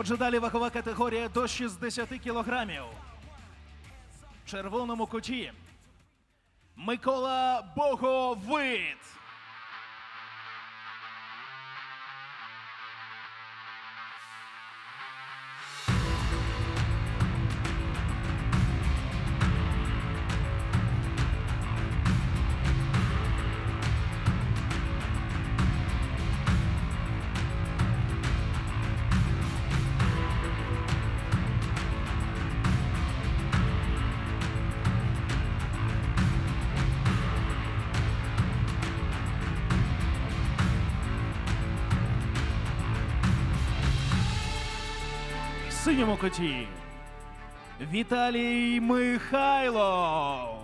Отже, далі вагова категорія до 60 кілограмів. В червоному куті Микола Боговит. Синьому коті Віталій Михайлов.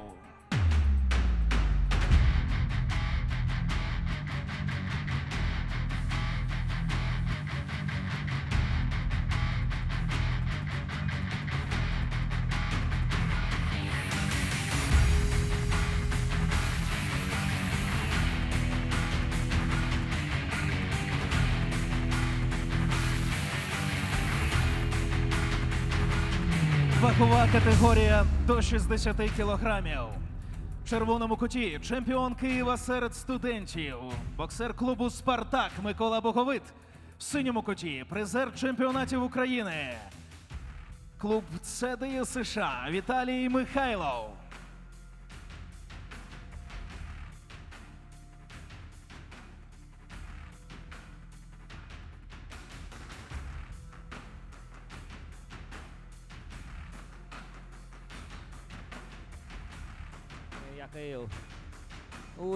Вагова категорія до 60 кілограмів. В червоному куті чемпіон Києва серед студентів, боксер клубу Спартак Микола Боговит. В синьому куті призер чемпіонатів України. Клуб ЦДІ США Віталій Михайлов.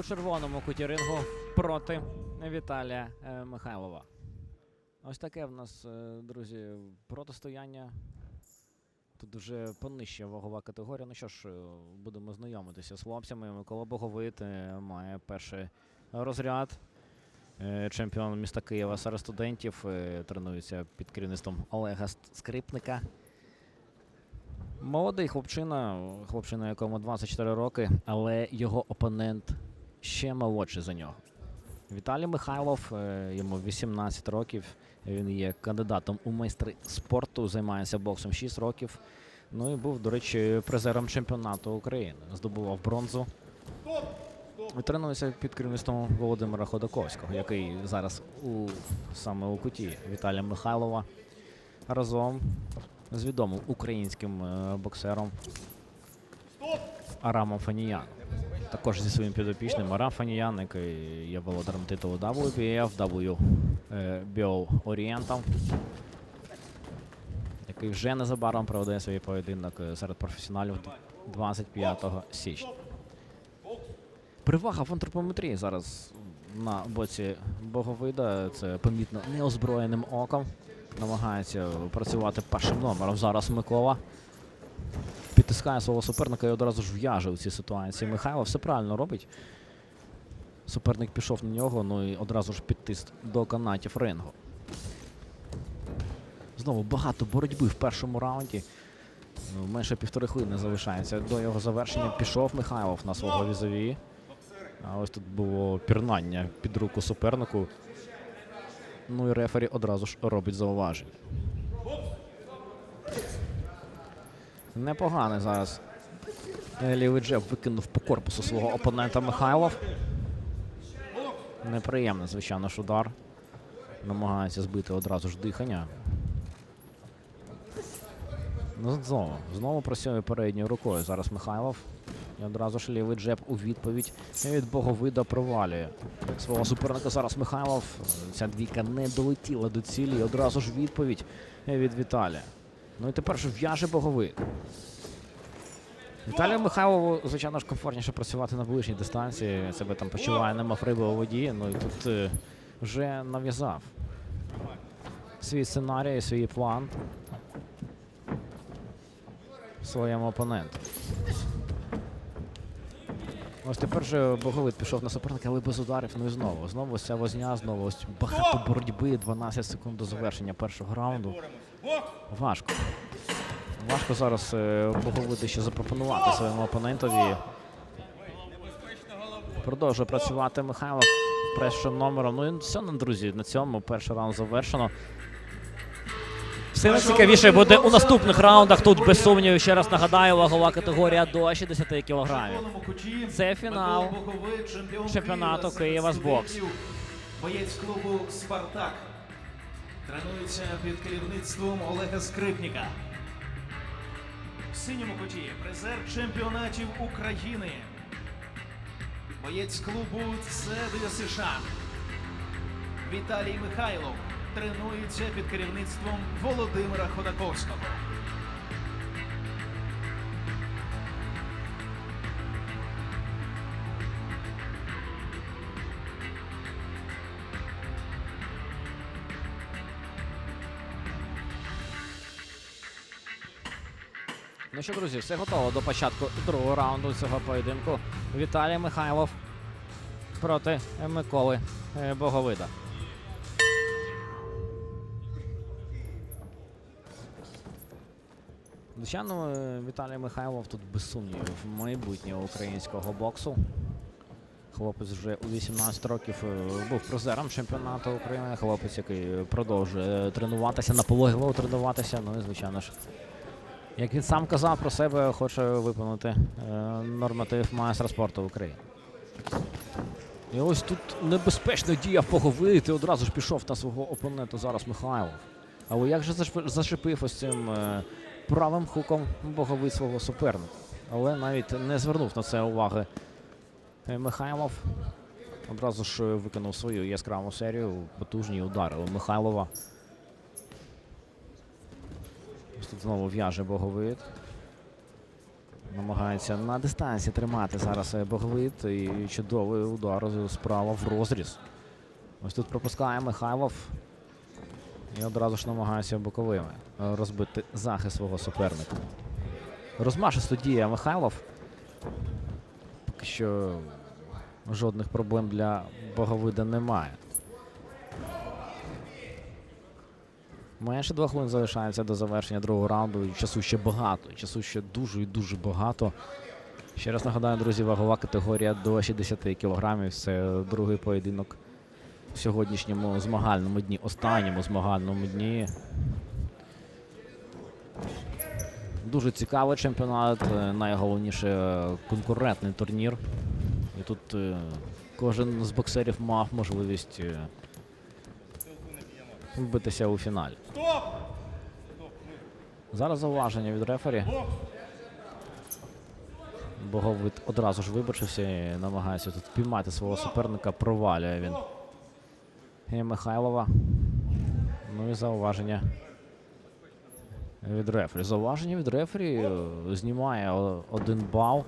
У червоному куті рингу проти Віталія е, Михайлова. Ось таке в нас, е, друзі, протистояння. Тут вже понижча вагова категорія. Ну що ж, е, будемо знайомитися з хлопцями. Микола Боговит має перший розряд. Чемпіон міста Києва серед студентів тренується під керівництвом Олега Скрипника. Молодий хлопчина, хлопчина, якому 24 роки, але його опонент ще молодший за нього. Віталій Михайлов, е, йому 18 років. Він є кандидатом у майстри спорту, займається боксом 6 років. Ну і був, до речі, призером чемпіонату України. Здобував бронзу. І тренується під керівництвом Володимира Ходаковського, який зараз у саме у куті Віталія Михайлова разом з відомим українським е, боксером Арамом Фаніяном. Також зі своїм підопічним Арам Фаніян, який є володарем титулу WBF, WBO Орієнтом, який вже незабаром проведе свій поєдинок е, серед професіоналів 25 січня. Перевага в антропометрії зараз на боці Боговида. Це помітно неозброєним оком. Намагається працювати першим номером. Зараз Микола підтискає свого суперника і одразу ж в'яже у цій ситуації. Михайло все правильно робить. Суперник пішов на нього, ну і одразу ж підтиск до канатів рингу. Знову багато боротьби в першому раунді. Ну, менше півтори хвилини залишається. До його завершення пішов Михайлов на свого візові. А ось тут було пірнання під руку супернику. Ну і рефері одразу ж робить зауваження. Непоганий зараз. Лівий джеб викинув по корпусу свого опонента Михайлов. Неприємний, звичайно, ж удар. Намагається збити одразу ж дихання. Ну, знову. Знову працює передньою рукою. Зараз Михайлов. І одразу ж лівий джеб у відповідь від Боговида провалює свого суперника. Зараз Михайлов. Ця двійка не долетіла до цілі. І одразу ж відповідь від Віталія. Ну і тепер ж в'яже Боговид. Віталію Михайлову, звичайно ж, комфортніше працювати на ближній дистанції. Себе там почуває, не мав риби у воді. Ну і тут е, вже нав'язав свій сценарій, свій план своєму опоненту. Ось тепер же Боговит пішов на суперника, але без ударів. Ну і знову. Знову ця возня, знову ось багато боротьби, 12 секунд до завершення першого раунду. Важко. Важко зараз е, Боговиду ще запропонувати своєму опонентові. Продовжує працювати Михайло першим номером. Ну і все, ну, друзі, на цьому перший раунд завершено. Все найцікавіше буде у наступних раундах. Тут без сумнівів, ще раз нагадаю, вагова категорія до 60 кілограмів. Це фінал чемпіонату Києва з боксу. Боєць клубу Спартак. Тренується під керівництвом Олега Скрипніка. В синьому куті призер чемпіонатів України. Боєць клубу ЦД США. Віталій Михайлов тренується під керівництвом Володимира Ходаковського. Що, друзі, все готово до початку другого раунду цього поєдинку. Віталій Михайлов проти Миколи е, Боговида. Звичайно, е, Віталій Михайлов тут без сумнівів майбутнє українського боксу. Хлопець вже у 18 років е, був призером чемпіонату України. Хлопець, який продовжує тренуватися, наполегливо тренуватися. Ну і звичайно ж, як він сам казав про себе, хоче виконати е, норматив майстра спорту України. І ось тут небезпечно діяв поговити, і одразу ж пішов на свого опонента зараз Михайлов. Але як же зашипив ось цим е, правим хуком боговий свого суперника? Але навіть не звернув на це уваги е, Михайлов. Одразу ж виконав свою яскраву серію, потужні удари у Михайлова. Тут знову в'яже боговит. Намагається на дистанції тримати зараз е, боговит. І чудовий удар справа в розріз. Ось тут пропускає Михайлов. І одразу ж намагається боковими е, розбити захист свого суперника. Розмашисто діє Михайлов. Поки що жодних проблем для боговида немає. Менше двох хвилин залишається до завершення другого раунду. І часу ще багато. Часу ще дуже і дуже багато. Ще раз нагадаю, друзі, вагова категорія до 60 кілограмів. Це другий поєдинок в сьогоднішньому змагальному дні, останньому змагальному дні. Дуже цікавий чемпіонат, е, найголовніше е, конкурентний турнір. І тут е, кожен з боксерів мав можливість битися у фіналі. Зараз зауваження від рефері. Боговит одразу ж вибачився і намагається тут піймати свого суперника, провалює він. І Михайлова. Ну і зауваження від рефері. Зауваження від рефері е, знімає один бал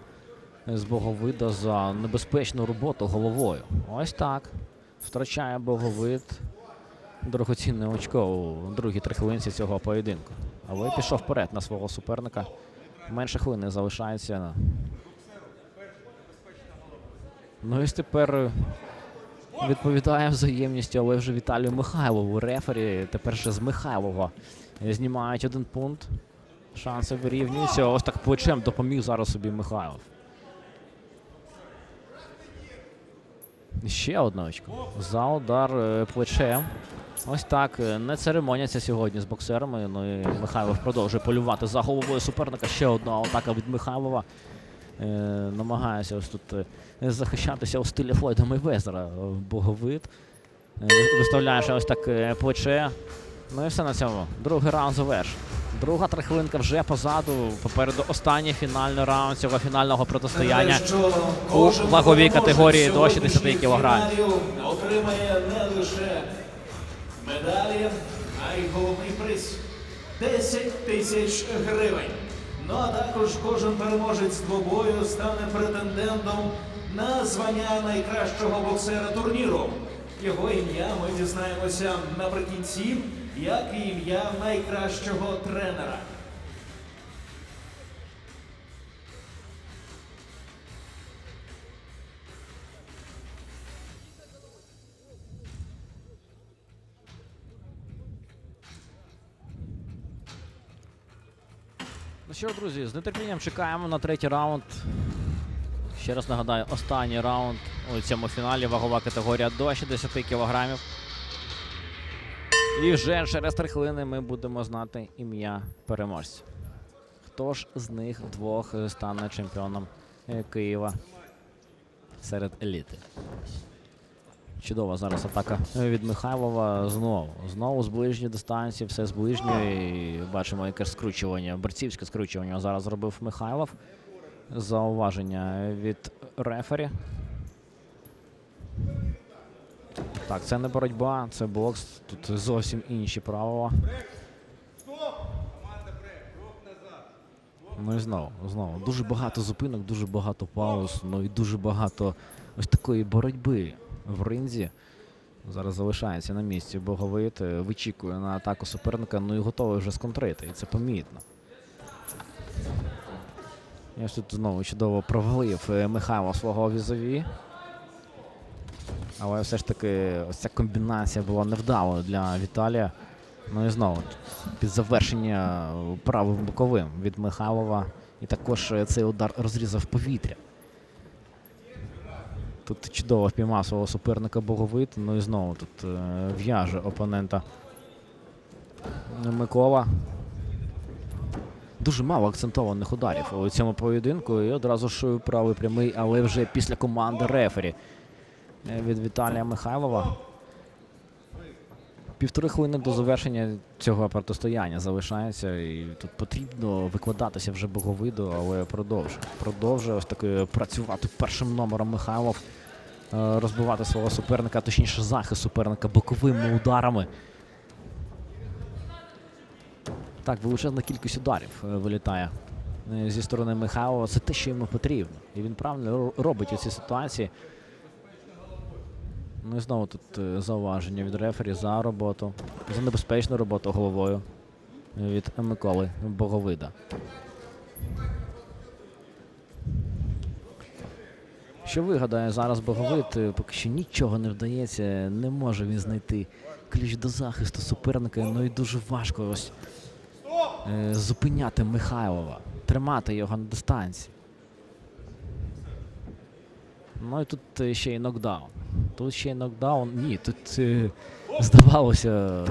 з Боговида за небезпечну роботу головою. Ось так. Втрачає Боговид дорогоцінне очко у другій три хвилинці цього поєдинку. Але пішов вперед на свого суперника. Менше хвилини залишається. Ну і тепер е, відповідає взаємністю, але вже Віталію Михайлову. Рефері тепер ще з Михайлова знімають один пункт. Шанси вирівнюються. Ось так плечем допоміг зараз собі Михайлов. Ще одне очко. За удар е, плечем. Ось так. е, Не церемоняться сьогодні з боксерами. Ну і Михайлов продовжує полювати за головою суперника. Ще одна атака від Михайлова. Е, намагається ось тут е, захищатися у стилі Флойда Мейвезера. Боговит. Е, виставляє ось так плече. Ну і все на цьому. Другий раунд завершено. Друга трихвилинка вже позаду. Попереду останній фінальний раунд цього фінального протистояння. У ваговій категорії до сьогоднішніх 60 кілограмів. Отримає не лише медалі, а й головний приз 10 тисяч гривень. Ну а також кожен переможець двобою стане претендентом на звання найкращого боксера турніру. Його ім'я ми дізнаємося наприкінці, як ім'я найкращого тренера. Ну що, друзі, з нетерпінням чекаємо на третій раунд. Ще раз нагадаю, останній раунд у цьому фіналі вагова категорія до 60 кілограмів. І вже через три хвилини ми будемо знати ім'я переможця. Хто ж з них двох стане чемпіоном е, Києва серед еліти? Чудова зараз атака е, від Михайлова. Знову. Знову з ближньої дистанції, все з ближньої. Бачимо, яке скручування, борцівське скручування зараз зробив Михайлов. Зауваження від рефері. Так, це не боротьба, це бокс. Тут зовсім інші правила. Ну і знову, знову. Дуже багато зупинок, дуже багато пауз, ну і дуже багато ось такої боротьби в ринзі. Зараз залишається на місці Боговит, е, вичікує на атаку суперника, ну і готовий вже сконтрити, і це помітно. Я ж тут знову чудово провалив е, Михайло свого візові. Але все ж таки ось ця комбінація була невдалою для Віталія. Ну і знову під завершення правим боковим від Михайлова. І також е, цей удар розрізав повітря. Тут чудово впіймав свого суперника Боговит. Ну і знову тут е, в'яже опонента Микола. Дуже мало акцентованих ударів у цьому поєдинку. І одразу ж правий прямий, але вже після команди рефері від Віталія Михайлова. Півтори хвилини до завершення цього протистояння залишається, і тут потрібно викладатися вже боговиду, але продовжує. Продовжує ось таки працювати першим номером Михайлов, е, розбивати свого суперника, точніше захист суперника боковими ударами. Так, величезна кількість ударів е, вилітає е, зі сторони Михайлова. Це те, що йому потрібно. І він правильно робить у цій ситуації. Ну і знову тут е, зауваження від рефері за роботу, за небезпечну роботу головою від Миколи Боговида. Що вигадає зараз Боговид, е, поки що нічого не вдається, не може він знайти ключ до захисту суперника, ну і дуже важко ось е, зупиняти Михайлова, тримати його на дистанції. Ну і тут ще й нокдаун. Тут ще й нокдаун. Ні, тут е, здавалося,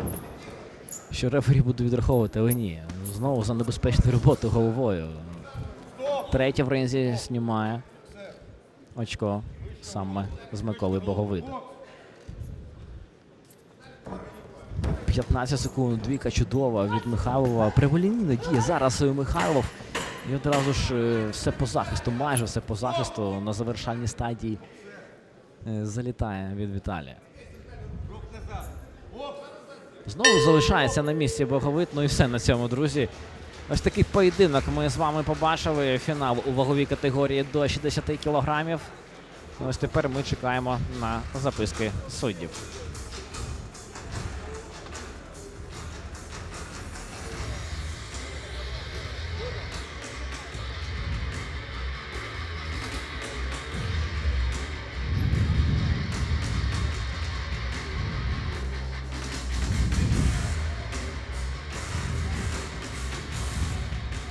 що рефері буде відраховувати, але ні. Знову за небезпечну роботу головою. Третє в ринзі знімає очко саме з Миколи Боговида. 15 секунд, двійка чудова від Михайлова. Прямолінійна діє зараз Михайлов. І одразу ж е, все по захисту, майже все по захисту на завершальній стадії залітає від Віталія. Знову залишається на місці Боговит. Ну і все на цьому, друзі. Ось такий поєдинок ми з вами побачили. Фінал у ваговій категорії до 60 кілограмів. Ось тепер ми чекаємо на записки суддів.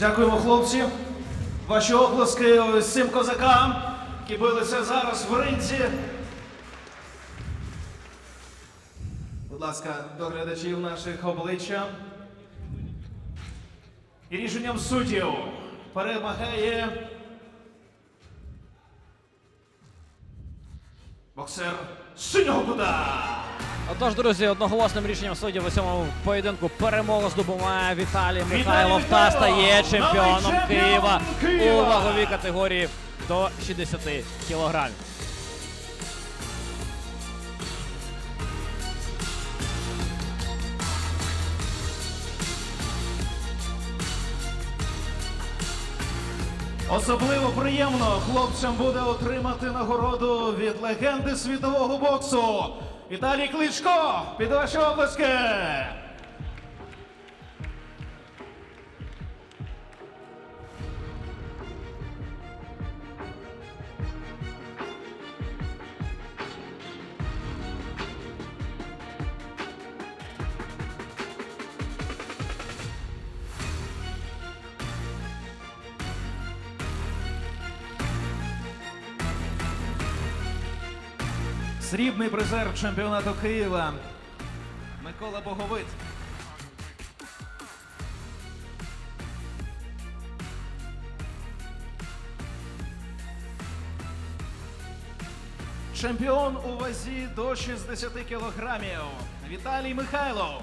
Дякуємо, хлопці. Ваші оплески ось цим козакам, які билися зараз в ринці. Будь ласка, до глядачів наших обличчя. І рішенням суддів перемагає боксер синього кута. Отож, друзі, одноголосним рішенням суддів у цьому поєдинку перемогу здобуває Віталій Михайлов та стає чемпіоном Києва у ваговій категорії до 60 кілограмів. Особливо приємно хлопцям буде отримати нагороду від легенди світового боксу. Віталій Кличко, під ваші облески! Срібний призер чемпіонату Києва. Микола Боговит. Чемпіон у вазі до 60 кілограмів Віталій Михайлов.